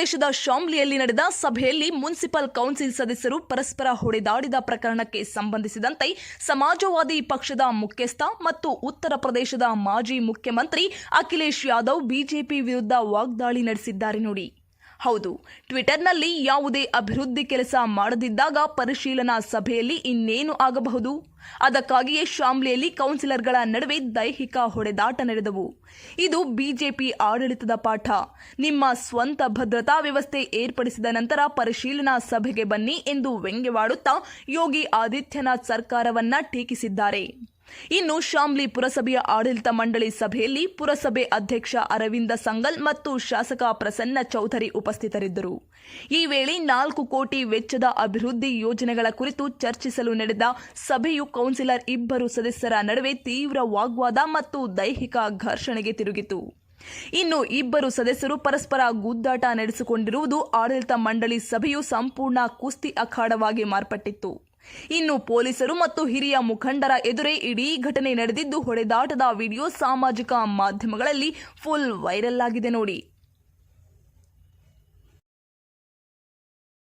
ಪ್ರದೇಶದ ಶಾಮ್ಲಿಯಲ್ಲಿ ನಡೆದ ಸಭೆಯಲ್ಲಿ ಮುನ್ಸಿಪಲ್ ಕೌನ್ಸಿಲ್ ಸದಸ್ಯರು ಪರಸ್ಪರ ಹೊಡೆದಾಡಿದ ಪ್ರಕರಣಕ್ಕೆ ಸಂಬಂಧಿಸಿದಂತೆ ಸಮಾಜವಾದಿ ಪಕ್ಷದ ಮುಖ್ಯಸ್ಥ ಮತ್ತು ಉತ್ತರ ಪ್ರದೇಶದ ಮಾಜಿ ಮುಖ್ಯಮಂತ್ರಿ ಅಖಿಲೇಶ್ ಯಾದವ್ ಬಿಜೆಪಿ ವಿರುದ್ಧ ವಾಗ್ದಾಳಿ ನಡೆಸಿದ್ದಾರೆ ನೋಡಿ. ಹೌದು, ಟ್ವಿಟರ್ನಲ್ಲಿ ಯಾವುದೇ ಅಭಿವೃದ್ಧಿ ಕೆಲಸ ಮಾಡದಿದ್ದಾಗ ಪರಿಶೀಲನಾ ಸಭೆಯಲ್ಲಿ ಇನ್ನೇನು ಆಗಬಹುದು? ಅದಕ್ಕಾಗಿಯೇ ಶಾಮ್ಲಿಯಲ್ಲಿ ಕೌನ್ಸಿಲರ್ಗಳ ನಡುವೆ ದೈಹಿಕ ಹೊಡೆದಾಟ ನಡೆದವು. ಇದು ಬಿಜೆಪಿ ಆಡಳಿತದ ಪಾಠ. ನಿಮ್ಮ ಸ್ವಂತ ಭದ್ರತಾ ವ್ಯವಸ್ಥೆ ಏರ್ಪಡಿಸಿದ ನಂತರ ಪರಿಶೀಲನಾ ಸಭೆಗೆ ಬನ್ನಿ ಎಂದು ವ್ಯಂಗ್ಯವಾಡುತ್ತಾ ಯೋಗಿ ಆದಿತ್ಯನಾಥ್ ಸರ್ಕಾರವನ್ನ ಟೀಕಿಸಿದ್ದಾರೆ. ಇನ್ನು ಶಾಮ್ಲಿ ಪುರಸಭೆಯ ಆಡಳಿತ ಮಂಡಳಿ ಸಭೆಯಲ್ಲಿ ಪುರಸಭೆ ಅಧ್ಯಕ್ಷ ಅರವಿಂದ ಸಂಗಲ್ ಮತ್ತು ಶಾಸಕ ಪ್ರಸನ್ನ ಚೌಧರಿ ಉಪಸ್ಥಿತರಿದ್ದರು. ಈ ವೇಳೆ ನಾಲ್ಕು ಕೋಟಿ ವೆಚ್ಚದ ಅಭಿವೃದ್ಧಿ ಯೋಜನೆಗಳ ಕುರಿತು ಚರ್ಚಿಸಲು ನಡೆದ ಸಭೆಯು ಕೌನ್ಸಿಲರ್ ಇಬ್ಬರು ಸದಸ್ಯರ ನಡುವೆ ತೀವ್ರ ವಾಗ್ವಾದ ಮತ್ತು ದೈಹಿಕ ಘರ್ಷಣೆಗೆ ತಿರುಗಿತು. ಇನ್ನು ಇಬ್ಬರು ಸದಸ್ಯರು ಪರಸ್ಪರ ಗುದ್ದಾಟ ನಡೆಸಿಕೊಂಡಿರುವುದು ಆಡಳಿತ ಮಂಡಳಿ ಸಭೆಯು ಸಂಪೂರ್ಣ ಕುಸ್ತಿ ಅಖಾಡವಾಗಿ ಮಾರ್ಪಟ್ಟಿತ್ತು. ಇನ್ನು ಪೊಲೀಸರು ಮತ್ತು ಹಿರಿಯ ಮುಖಂಡರ ಎದುರೇ ಇಡೀ ಘಟನೆ ನಡೆದಿದ್ದು, ಹೊಡೆದಾಟದ ವಿಡಿಯೋ ಸಾಮಾಜಿಕ ಮಾಧ್ಯಮಗಳಲ್ಲಿ ಫುಲ್ ವೈರಲ್ ಆಗಿದೆ ನೋಡಿ.